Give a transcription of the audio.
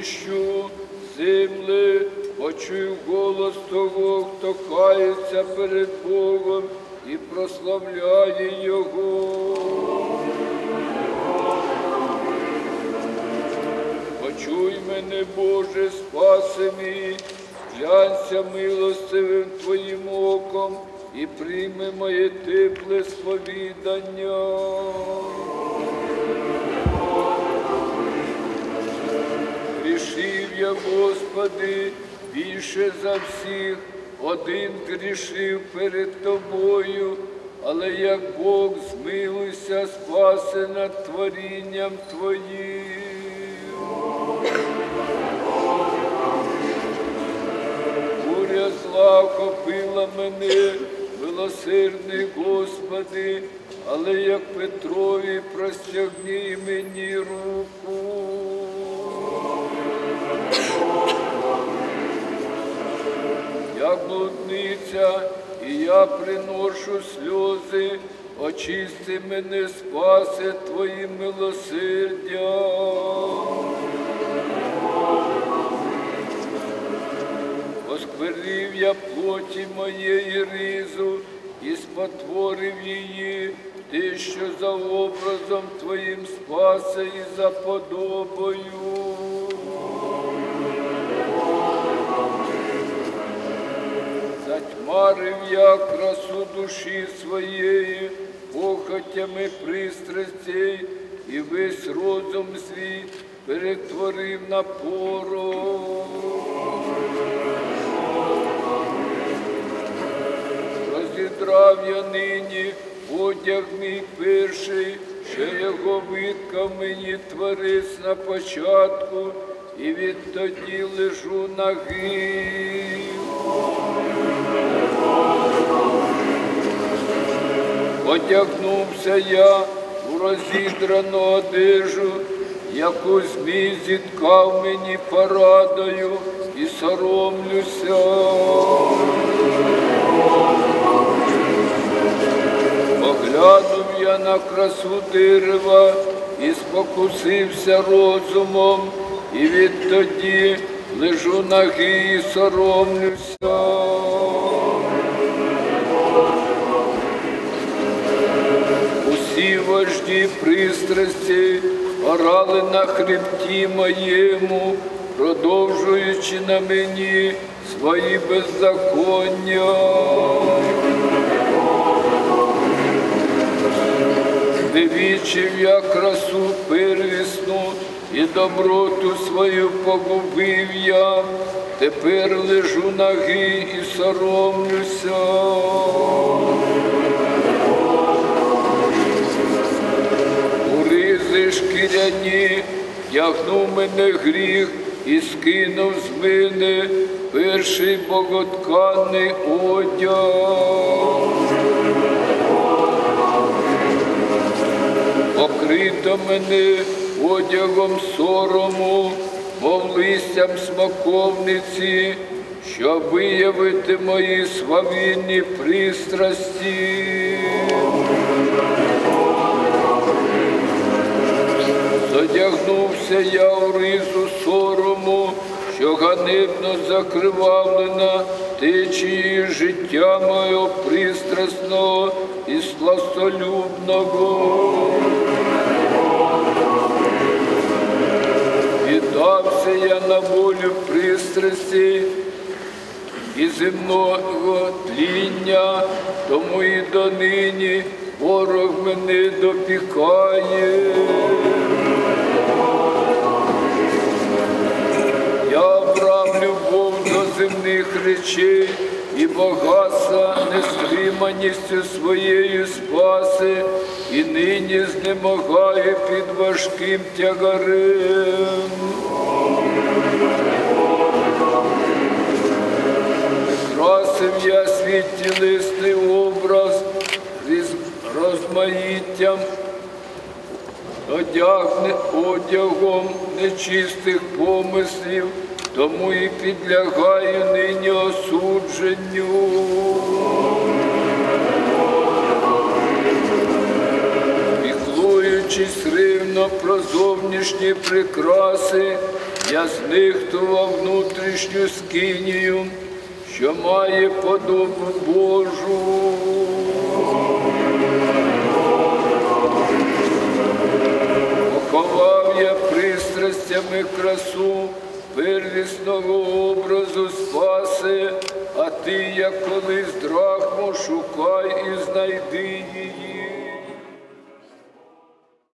звіщу земли, почую голос того, хто кається перед Богом і прославляє Його. Почуй мене, Боже, спаси мій, глянься милостивим Твоїм оком і прийми моє тепле сповідання. Господи, більше за всіх, один грішив перед Тобою, але як Бог змилуйся, спаси над творінням Твоїм. Буря зла охопила мене, милосердний Господи, але як Петрові простягни мені руку. Блудниця, і я приношу сльози, очисти мене, спаси Твоїм милосердям. Осквернив я плоті моєї ризу і спотворив її, ти, що за образом Твоїм спаси і за подобою. Затьмарив я красу душі своєї, похотями пристрастей, і весь розум свій перетворив на порох. Розідрав я нині одяг мій перший, що його виткав мені творець на початку, і відтоді лежу на нагий. Одягнувся я у розідрану одежу, яку змій зіткав мені порадою і соромлюся. Поглянув я на красу дерева і спокусився розумом, і відтоді лежу нагий і соромлюся. Усі вожді пристрасті орали на хребті моєму, продовжуючи на мені свої беззаконня. Вивічив я красу первісну і доброту свою погубив я, тепер лежу нагий і соромлюся. Шкіряні тягнув мене гріх і скинув з мене перший боготканий одяг. Покрито мене одягом сорому, мов листям смоковниці, щоб виявити мої свавільні пристрасті. Задягнувся я у ризу сорому, що ганебно закривавлена течії життя мого пристрасного і сластолюбного. Віддався я на волю пристрасті і земного тління, тому і донині ворог мене допікає. Речей і багатства нестриманістю своєю спаси, і нині знемагаю під важким тягарем. Красив я свій тілесний образ розмаїттям, одягне одягом нечистих помислів, тому і підлягаю нині осудженню. Піклуючись рівно про зовнішні прикраси, я знихтував внутрішню скинію, що має подобу Божу. Поховав я пристрастями красу первісного образу спаси, а ти, як колись драхму, шукай і знайди її.